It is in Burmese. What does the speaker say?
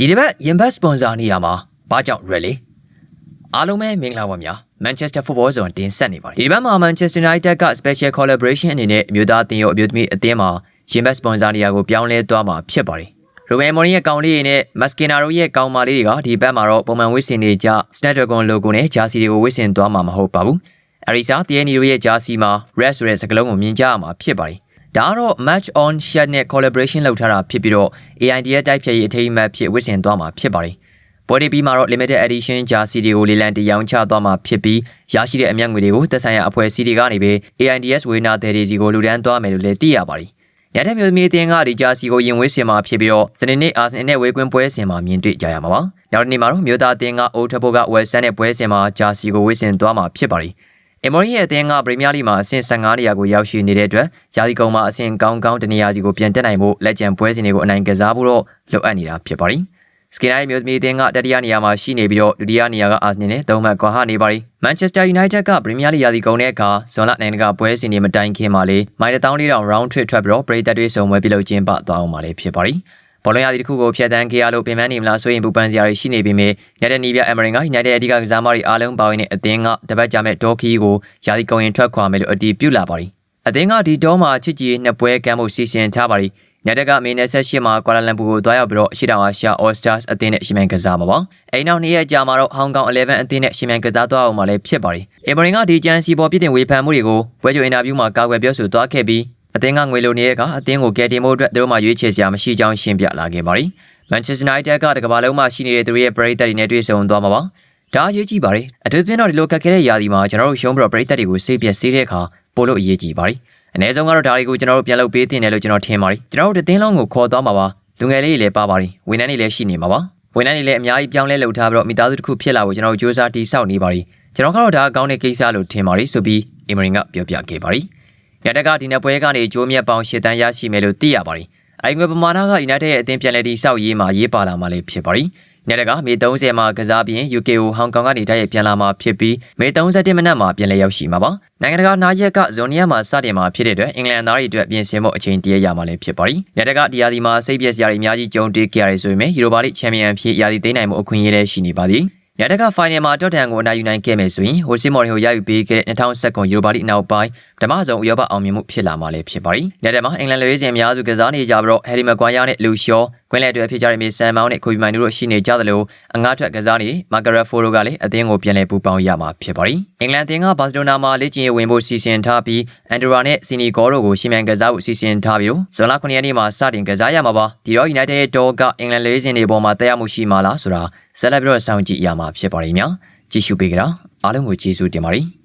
ဒီတစ်ပတ်ရင်ဘတ်စပွန်ဆာနေရာမှာဘာကြောင့်ရဲလေအားလုံးပဲမင်္ဂလာပါဗျာ Manchester Football Zone တင်ဆက်နေပါတယ်ဒီတစ်ပတ်မှာ Manchester United က Special Collaboration အနေနဲ့အမျိုးသားအသင်းရောအမျိုးသမီးအသင်းမှာရင်ဘတ်စပွန်ဆာနေရာကိုပြောင်းလဲသွားမှာဖြစ်ပါတယ်ရိုဘယ်မော်ရီရဲ့ကောင်လေးတွေနဲ့မက်စကင်နာတို့ရဲ့ကောင်မလေးတွေကဒီဘက်မှာတော့ပုံမှန်ဝစ်စင်နေကြ Snapdragon logo နဲ့ဂျာစီတွေကိုဝစ်စင်သွားမှာမဟုတ်ပါဘူးအရီစာတီယနီတို့ရဲ့ဂျာစီမှာ red ဆိုတဲ့စကားလုံးကိုမြင်ကြရမှာဖြစ်ပါတယ် ဒါကတော့ match on chat နဲ့ collaboration လုပ်ထားတာဖြစ်ပြီးတော့ AID ရဲ့တိုက်ဖြတ်ရေးအထိမ်းအမှတ်ဖြစ်ဝစ်စင်သွားမှာဖြစ်ပါတယ်။ဘော်ဒီပီမှာတော့ limited edition ဂျာစီတွေကိုလေလံတရောင်းချသွားမှာဖြစ်ပြီးရရှိတဲ့အမြတ်ငွေတွေကိုသက်ဆိုင်ရာအဖွဲ့အစည်းတွေကနေပဲ AIDS ဝေနာတဲ့တွေစီကိုလူဒန်းသွားမယ်လို့လည်းသိရပါတယ်။ညတဲ့မျိုးသမီးအသင်းကဒီဂျာစီကိုရင်ဝေးစင်မှာဖြစ်ပြီးတော့စနေနေ့အာဆင်နယ်နဲ့ဝေးကွင်းပွဲစင်မှာမြင်တွေ့ကြရမှာပါ။နောက်နေ့မှာတော့မြို့သားအသင်းကအိုးထဘိုကဝယ်ဆန်တဲ့ပွဲစင်မှာဂျာစီကိုဝေးစင်သွားမှာဖြစ်ပါတယ်။ အင်မော်ရီရဲ့အသင်းကပရီးမီးယားလိမှာအဆင့်15နေရာကိုရောက်ရှိနေတဲ့အတွက်ယာဒီကုံမှာအဆင့်ကောင်းကောင်းတနေရာစီကိုပြန်တက်နိုင်ဖို့လက်ကျန်ပွဲစဉ်တွေကိုအနိုင်ကစားဖို့တော့လိုအပ်နေတာဖြစ်ပါတယ်။စကင်နိုင်းမျိုးသမီးအသင်းကတတိယနေရာမှာရှိနေပြီးတော့ဒုတိယနေရာကအာဆင်နယ်နဲ့သုံးမှတ်ကွာဟနေပါတယ်။မန်ချက်စတာယူနိုက်တက်ကပရီးမီးယားလိယာဒီကုံတဲ့အခါဇွန်လနိုင်ကပွဲစဉ်တွေမတိုင်ခင်မှာလေမိုင်1400 round trip ထွက်ပြီးတော့ပရိသတ်တွေစုံပွဲပြုလုပ်ခြင်းပသွားအောင်ပါလေဖြစ်ပါတယ်။ ဘောလုံးရာသီတစ်ခုကိုဖျက်ဆီးခဲ့ရလို့ပင်ပန်းနေမလားဆိုရင်ပူပန်စရာတွေရှိနေပေမဲ့ညတဲ့နီးပြအမရင်က United အဓိကကစားမတွေအားလုံးပါဝင်တဲ့အသင်းကတပတ်ကြာမဲ့ဒေါ်ခီကိုရာသီကုန်ရင်ထွက်ခွာမယ်လို့အတည်ပြုလာပါတယ်။အသင်းကဒီဒေါမှာချစ်ကြည်နှစ်ပွဲကမ်းဖို့စီစဉ်ထားပါတယ်။ညတကမေနယ်ဆက်ရှိမှာကွာလာလမ်ပူကိုတွားရောက်ပြီးတော့အရှိတောင်အာရှ All Stars အသင်းနဲ့ရှီမန်ကစားမှာပါ။အိမ်နောက်နေ့ရက်ကြာမှာတော့ Hong Kong 11အသင်းနဲ့ရှီမန်ကစားသွားအောင်မှာလည်းဖြစ်ပါတယ်။အင်မရင်ကဒီဂျန်စီပေါ်ပြစ်တင်ဝေဖန်မှုတွေကိုဝဲကြိုအင်တာဗျူးမှာကာကွယ်ပြောဆိုသွားခဲ့ပြီး အသင်းကငွေလိုနေတဲ့ကအသင်းကိုကယ်တင်ဖို့အတွက်သူတို့မှရွေးချယ်စရာမရှိကြောင်းရှင်းပြလာခဲ့ပါတယ်။ Manchester United ကတကမ္ဘာလုံးမှာရှိနေတဲ့သူတို့ရဲ့ပရိသတ်တွေနဲ့တွေ့ဆုံသွားမှာပါ။ဒါအရေးကြီးပါတယ်။အထူးသဖြင့်တော့ဒီလိုကက်ခဲတဲ့ယာဒီမှာကျွန်တော်တို့ရှုံးပြီးတော့ပရိသတ်တွေကိုစိတ်ပြက်စေးတဲ့အခါပို့လို့အရေးကြီးပါတယ်။အနည်းဆုံးကတော့ဒါတွေကိုကျွန်တော်တို့ပြန်လုပ်ပေးတင်တယ်လို့ကျွန်တော်ထင်ပါတယ်။ကျွန်တော်တို့တည်င်းလုံးကိုခေါ်သွားမှာပါ။လူငယ်လေးတွေလည်းပါပါတယ်။ဝန်ထမ်းတွေလည်းရှိနေမှာပါ။ဝန်ထမ်းတွေလည်းအများကြီးပြောင်းလဲလုပ်ထားပြီးတော့မိသားစုတစ်ခုဖြစ်လာဖို့ကျွန်တော်တို့စူးစမ်းတည်ဆောက်နေပါတယ်။ကျွန်တော်ကတော့ဒါအကောင်းတဲ့ကိစ္စလို့ထင်ပါတယ်ဆိုပြီးအီမရင်ကပြောပြခဲ့ပါတယ်။ ရတကဒီနှစ်ပွဲကနေဂျိုးမြတ်ပေါင်း၈တန်းရရှိမယ်လို့သိရပါတယ်။အဲဒီငွေပမာဏက United ရဲ့အသင်းပြန်လည်တည်ဆောက်ရေးမှာရေးပါလာမှလည်းဖြစ်ပါတယ်။ညတကမေ30မှာကစားပြီး UK ကိုဟောင်ကောင်ကနေတိုက်ရိုက်ပြန်လာမှာဖြစ်ပြီးမေ31မိနစ်မှာပြန်လည်ရောက်ရှိမှာပါ။နိုင်ငံတကာနားရက်ကဇွန်နီယာမှာစတင်မှာဖြစ်တဲ့အတွက်အင်္ဂလန်သားတွေအတွက်ပြင်ဆင်ဖို့အချိန်တရရမှာလည်းဖြစ်ပါတယ်။ညတကဒီယာဒီမှာစိတ်ပြည့်စရာတွေအများကြီးကြုံတွေ့ကြရတယ်ဆိုပေမဲ့ယူရိုပါလိချန်ပီယံဖြစ်ယာဒီသိမ်းနိုင်မှုအခွင့်အရေးလည်းရှိနေပါသည်။ ညတကဖိုင်နယ်မှာတော့တန်ကိုအနိုင်ယူနိုင်ခဲ့မယ်ဆိုရင်ဟိုစီမော်ရီဟိုရယူပေးခဲ့တဲ့2019ယူရိုပါလိနောက်ပိုင်းဓမ္မဆောင်ဥရောပအောင်မြင်မှုဖြစ်လာမှာလည်းဖြစ်ပါတယ်။ညတက်မှာအင်္ဂလန်လူရေးစင်အများစုကစားနေကြပြီးတော့ဟယ်ရီမကွာယာနဲ့လူရှောကွင်းလက်တွေဖြစ်ကြတဲ့မြေဆန်မောင်းနဲ့ခွေပီမိုင်တို့ရှိနေကြသလိုအငှားထွက်ကစားနေမာဂရက်ဖိုရိုကလည်းအသင်းကိုပြန်လည်ပူးပေါင်းရမှာဖြစ်ပါတယ်။အင်္ဂလန်အသင်းကဘာစီလိုနာမှာလေ့ကျင့်ရေးဝင်ဖို့စီစဉ်ထားပြီးအန်ဒရိုရာနဲ့စီနီဂေါတို့ကိုရှီမန်ကစားဖို့စီစဉ်ထားပြီးတော့ဇွန်လ9ရက်နေ့မှာစတင်ကစားရမှာပါ။ဒီတော့ United ရဲ့တော့ကအင်္ဂလန်လူရေးစင်တွေပေါ်မှာတက်ရောက်မှုရှိမှာလားဆိုတာဆက်လက်ပြီးတော့စောင့်ကြည့်ရမှာဖြစ်ပါတယ်များ။ကြည့်ရှုပေးကြတာအားလုံးကိုကျေးဇူးတင်ပါတယ်။